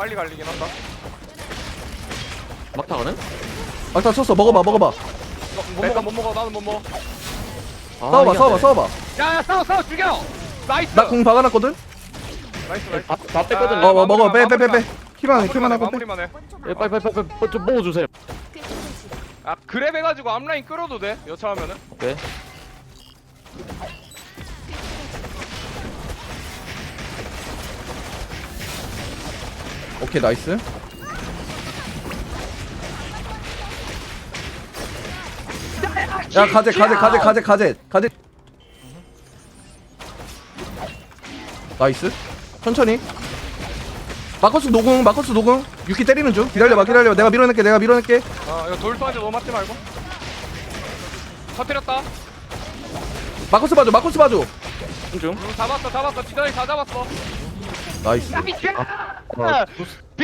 빨리 갈리긴 한다. 막타 가는? 막타 쳤어 먹어봐 먹어봐 너, 못 먹어 못 먹어 나는 못 먹어. 아, 싸워봐 이게 싸워봐 돼. 싸워봐 야 야 싸워 싸워 죽여. 나이스. 나공 박아놨거든 나이스 나이스. 다, 다 뺐거든. 아, 어, 어 먹어 빼 빼 빼빼. 키만 해 키만 하고 빼 마무리만 해. 예, 빨리 빨리 빨리 빨리 좀 먹어주세요. 아 그랩 해가지고 앞라인 끌어도 돼. 여차하면은. 오케이. 오케이 나이스. 야 가재 가재 가재 가재 가재 가재. 나이스. 천천히. 마커스 노궁 마커스 노궁. 유키 때리는 중. 기다려봐 기다려봐. 내가 밀어낼게 내가 밀어낼게. 아 이거 돌도한테 너무 맞지 말고. 터뜨렸다. 마커스 봐줘 마커스 봐줘. 중. 음, 잡았어 잡았어. 지더이 다 잡았어. 나이스. 아, Corpus